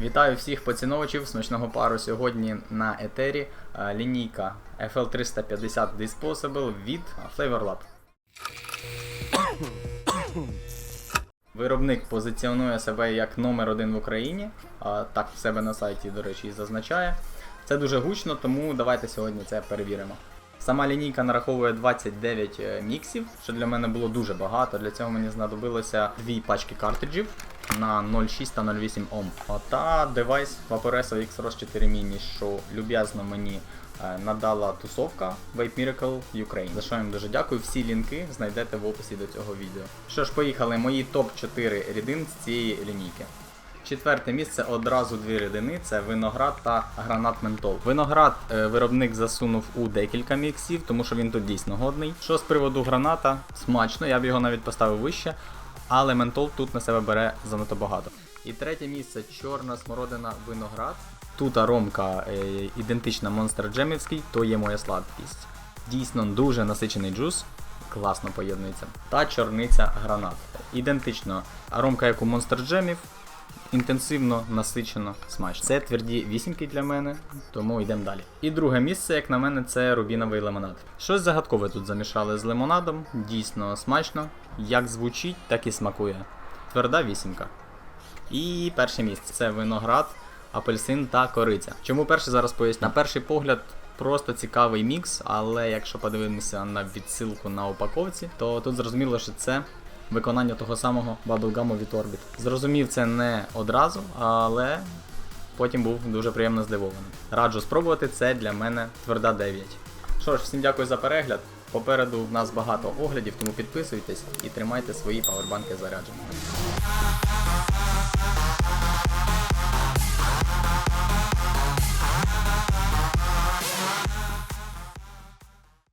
Вітаю всіх поціновувачів смачного пару сьогодні на етері е, лінійка FL350 Disposable від Flavor Lab. Виробник позиціонує себе як номер один в Україні, так в себе на сайті, до речі, і зазначає. Це дуже гучно, тому давайте сьогодні це перевіримо. Сама лінійка нараховує 29 е, міксів, що для мене було дуже багато. Для цього мені знадобилося дві пачки картриджів на 0,6 та 0,8 Ом. Та девайс Vaporesso X-ROS 4 Mini, що люб'язно мені е, надала тусовка Vape Miracle Ukraine. За що їм дуже дякую. Всі лінки знайдете в описі до цього відео. Що ж, поїхали, мої топ-4 рідин з цієї лінійки. Четверте місце одразу дві рідини це виноград та гранат ментол. Виноград е, виробник засунув у декілька міксів, тому що він тут дійсно годний. Що з приводу граната, смачно, я б його навіть поставив вище, але ментол тут на себе бере занадто багато. І третє місце чорна смородина виноград. Тут аромка е, ідентична монстр Джемівський, то є моя сладкість. Дійсно дуже насичений джус, класно поєднується. Та чорниця гранат. Ідентично аромка як у монстр Джемів, інтенсивно, насичено, смачно. Це тверді вісімки для мене, тому йдемо далі. І друге місце, як на мене, це рубіновий лимонад. Щось загадкове тут замішали з лимонадом, дійсно смачно. Як звучить, так і смакує. Тверда вісімка. І перше місце це виноград, апельсин та кориця. Чому перше зараз поясню? На перший погляд. Просто цікавий мікс, але якщо подивимося на відсилку на упаковці, то тут зрозуміло, що це виконання того самого Bubblegum від Orbit. Зрозумів це не одразу, але потім був дуже приємно здивований. Раджу спробувати це для мене тверда 9. Що ж, всім дякую за перегляд. Попереду в нас багато оглядів, тому підписуйтесь і тримайте свої павербанки зарядженими.